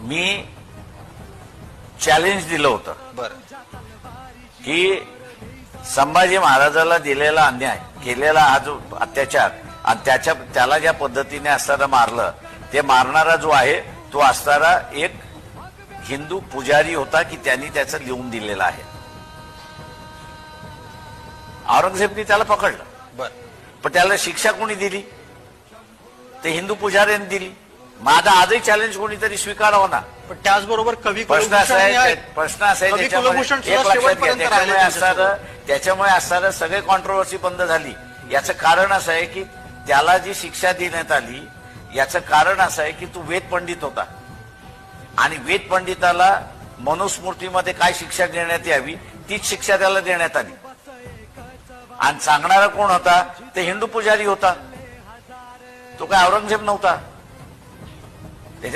मी challenge दिलं होतं. बर. की संभाजी महाराजाला दिलेला अन्याय केलेला हा जो अत्याचार आणि त्याच्या त्याला ज्या पद्धतीने असताना मारलं ते मारणारा जो आहे तो असणारा एक हिंदू पुजारी होता की त्यांनी त्याचं लिहून दिलेलं आहे. औरंगजेबनी त्याला पकडलं. बर. पण त्याला शिक्षा कोणी दिली? ते हिंदू पुजाऱ्यांनी दिली. माझा आजही चॅलेंज कोणीतरी स्वीकारावं ना? पण त्याचबरोबर कवी प्रश्न असा आहे प्रश्न असा आहे त्याच्यामुळे असणारं त्याच्यामुळे असणारं सगळे कॉन्ट्रोवर्सी बंद झाली. याचं कारण असं आहे की त्याला जी शिक्षा देण्यात आली याचं कारण असं आहे की तू वेद पंडित होता. आणि वेद पंडिताला मनुस्मृतीमध्ये काय शिक्षा देण्यात यावी तीच शिक्षा त्याला देण्यात आली. आणि सांगणारा कोण होता? ते हिंदू पुजारी होता. तो काय औरंगजेब नव्हता. Les